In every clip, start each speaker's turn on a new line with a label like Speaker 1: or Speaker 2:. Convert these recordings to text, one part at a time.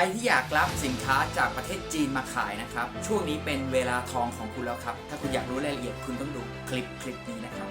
Speaker 1: รที่อยากรับสินค้าจากประเทศจีนมาขายนะครับ ช่วงนี้เป็นเวลาทองของคุณแล้วครับ ถ้าคุณอยากรู้รายละเอียดคุณต้องดูคลิปคลิปนี้นะครับ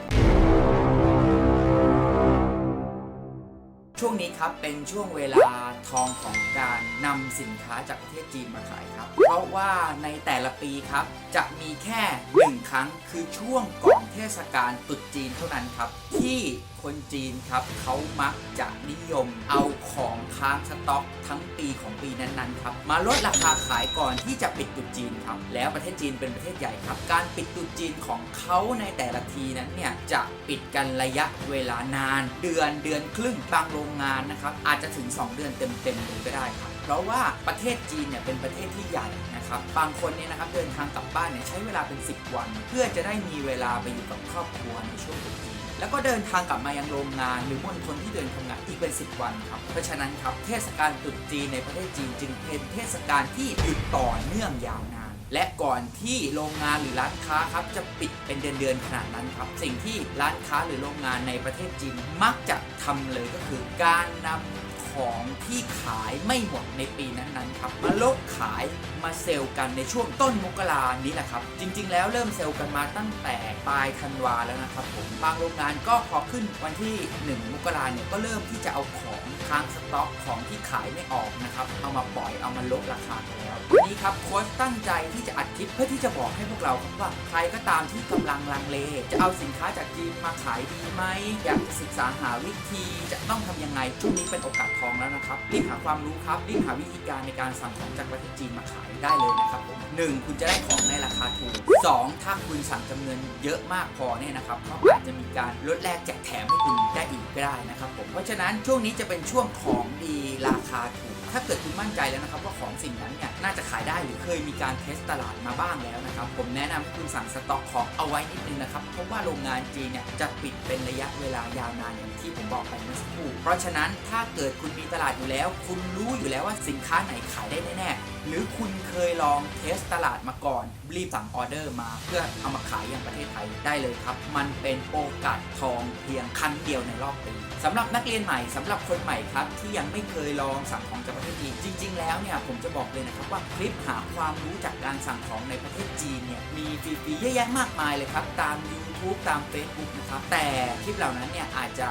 Speaker 1: ช่วงนี้ครับเป็นช่วงเวลาทองของการนำสินค้าจากประเทศจีนมาขายครับ เพราะว่าในแต่ละปีครับ จะมีแค่หนึ่งครั้งคือช่วงก่อนเทศกาลตรุษจีนเท่านั้นครับ ที่คนจีนครับเขามักจะนิยมเอาของค้างสต็อกทั้งปีของปีนั้นๆครับมาลดราคาขายก่อนที่จะปิดตุจีนครับแล้วประเทศจีนเป็นประเทศใหญ่ครับ การปิดตุจีนของเขาในแต่ละทีนั้นเนี่ยจะปิดกันระยะเวลานาน เดือนเดือนครึ่งบางโรงงานนะครับอาจจะถึง 2 เดือนเต็มๆเลยก็ได้ครับเพราะว่าประเทศจีนเนี่ยเป็นประเทศที่ใหญ่นะครับบางคนเนี่ยนะครับเดินทางกลับบ้านเนี่ยใช้เวลาเป็น 10 วัน เพื่อจะได้มีเวลาไปอยู่กับครอบครัวในช่วงตุจีน แล้วก็เดินทางกลับมายังโรงงานหรือมณฑลที่เดินทำงานอีกเป็น 10 วันครับ เพราะฉะนั้นครับเทศกาลตรุษจีนในประเทศจีนจึงเป็นเทศกาลที่หยุดต่อเนื่องยาวนาน และก่อนที่โรงงานหรือร้านค้าครับจะปิดเป็นเดือนๆขนาดนั้นครับ สิ่งที่ร้านค้าหรือโรงงานในประเทศจีนมักจะทำเลยก็คือการนำ ของที่ขายไม่หมดในปีนั้นๆครับมาลดขายมาเซลล์กันในช่วงต้นมกรานี้แหละครับ จริง ๆ แล้วเริ่มเซลล์กันมาตั้งแต่ปลายธันวาแล้วนะครับผมบางโรงงานก็พอขึ้นวันที่ 1 มกราเนี่ยก็เริ่มที่จะเอาของค้างสต็อกของที่ขายไม่ออกนะครับเอามาปล่อยเอามาลดราคากันแล้ว วันนี้ครับโค้ชตั้งใจที่จะอัดคลิปเพื่อที่จะบอกให้พวกเราครับว่าใครก็ตามที่กำลังลังเล จะเอาสินค้าจากจีนมาขายดีไหมอยากจะศึกษาหาวิธีจะต้องทำยังไงช่วงนี้เป็นโอกาสทองแล้วนะครับรีบหาความรู้ครับรีบหาวิธีการในการสั่งของจากประเทศจีนมาขายได้เลยนะครับผม หนึ่งคุณจะได้ของในราคาถูกสองถ้าคุณสั่งจำนวนเยอะมากพอเนี่ยนะครับเขาอาจจะมีการลดแลกแจกแถมให้คุณได้อีกก็ได้นะครับผมเพราะฉะนั้นช่วงนี้จะเป็นช่วงของดีราคาถูก ถ้าเกิดคุณมั่นใจแล้วนะครับว่าของสิ่งนั้นเนี่ยน่าจะขายได้หรือเคยมีการเทสตลาดมาบ้างแล้วนะครับผมแนะนำให้คุณสั่งสต็อกของเอาไว้นิดนึงนะครับเพราะว่าโรงงานจีนเนี่ยจะปิดเป็นระยะเวลายาวนานอย่างที่ผมบอกไปเมื่อสักครู่ เพราะฉะนั้นถ้าเกิดคุณมีตลาดอยู่แล้ว คุณรู้อยู่แล้วว่าสินค้าไหนขายได้แน่ๆหรือคุณเคยลองเทสตลาดมาก่อน รีบสั่งออเดอร์มาเพื่อเอามาขายอย่างประเทศไทยได้เลยครับ มันเป็นโอกาสทองเพียงครั้งเดียวในรอบปีสำหรับนักเรียนใหม่สำหรับคนใหม่ครับ ที่ยังไม่เคยลองสั่งของจากประเทศจีนจริง ๆ แล้วเนี่ยผมจะบอกเลยนะครับว่าคลิปหาความรู้จากการสั่งของในประเทศจีนเนี่ยมีฟรีๆเยอะแยะมากมายเลยครับ ตาม YouTube ตาม Facebook นะครับแต่คลิปเหล่านั้นเนี่ยอาจจะ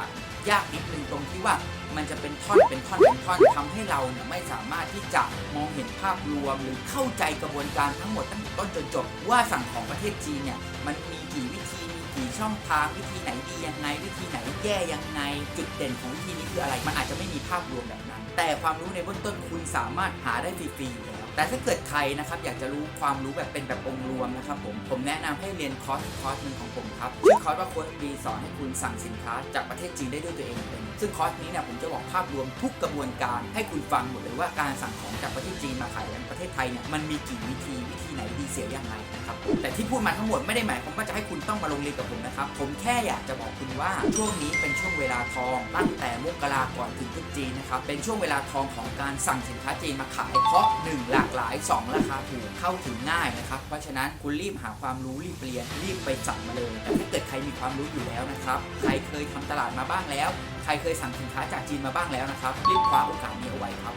Speaker 1: ยากนิดนึงตรงที่ว่ามันจะเป็นท่อนเป็นท่อนเป็นท่อนทำให้เราเนี่ยไม่สามารถที่จะมองเห็นภาพรวม หรือเข้าใจกระบวนการทั้งหมดตั้งแต่ต้นจนจบ ว่าสั่งของประเทศจีนเนี่ยมันมีกี่วิธีมีกี่ช่องทางวิธีไหนดียังไง วิธีไหนแย่ยังไง จุดเด่นของวิธีนี้คืออะไร มันอาจจะไม่มีภาพรวมแบบนั้น แต่ความรู้ในเบื้องต้นคุณสามารถหาได้ฟรีๆอยู่ แต่ถ้าเกิดใครนะครับอยากจะรู้ความรู้แบบเป็นแบบองค์รวมนะครับผมผมแนะนำให้เรียนคอร์สคอร์สหนึ่งของผมครับชื่อคอร์สว่าโค้ชบีสอนให้คุณสั่งสินค้าจากประเทศจีนได้ด้วยตัวเองเป็น ซึ่งคอร์สนี้เนี่ยผมจะบอกภาพรวมทุกกระบวนการให้คุณฟังหมดเลยว่าการสั่งของจากประเทศจีนมาขายในประเทศไทยเนี่ยมันมีกี่วิธีวิธีไหนดีเสียยังไงนะครับแต่ที่พูดมาทั้งหมดไม่ได้หมายความว่าจะให้คุณต้องมาลงเรียนกับผมนะครับผมแค่อยากจะบอกคุณว่าช่วงนี้เป็นช่วงเวลาทอง ตั้งแต่มกราก่อนถึงตรุษจีนนะครับเป็นช่วงเวลาทองของการสั่งสินค้าจีนมาขายเพราะหนึ่งหลากหลายสองราคาถูกเข้าถึงง่ายนะครับเพราะฉะนั้นคุณรีบหาความรู้รีบเรียนรีบไปสั่งมาเลยแต่ถ้าเกิดใครมีความรู้อยู่แล้วนะครับใครเคยทำตลาดมาบ้างแล้ว ใครเคยยสั่งสินค้าจากจีนมาบ้างแล้วนะครับรีบคว้าโอกาสนี้เอาไว้ครับ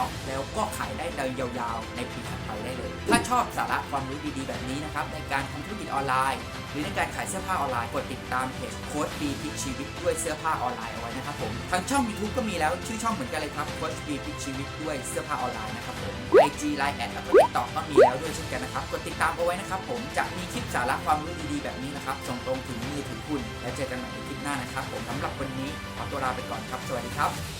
Speaker 1: ต็อแล้วก็ขายได้ยาวๆ ในปีถัดไปได้เลย ถ้าชอบสาระความรู้ดีๆ แบบนี้นะครับ ในการทำธุรกิจออนไลน์ หรือในการขายเสื้อผ้าออนไลน์ กดติดตามเพจโค้ดบีพิกชีวิตด้วยเสื้อผ้าออนไลน์เอาไว้นะครับผมทางช่อง YouTube ก็มีแล้วชื่อช่องเหมือนกันเลยครับโค้ดบีพิกชีวิตด้วยเสื้อผ้าออนไลน์นะครับผม IG Line แอดแล้วก็ TikTok ก็มีแล้วด้วยเช่นกันนะครับกดติดตามเอาไว้นะครับผมจะมีคลิปสาระความรู้ดีๆแบบนี้นะครับส่งตรงถึงมือถึงคุณ แล้วเจอกันใหม่ในคลิปหน้านะครับผมสำหรับวันนี้ขอตัวลาไปก่อนครับสวัสดีครับ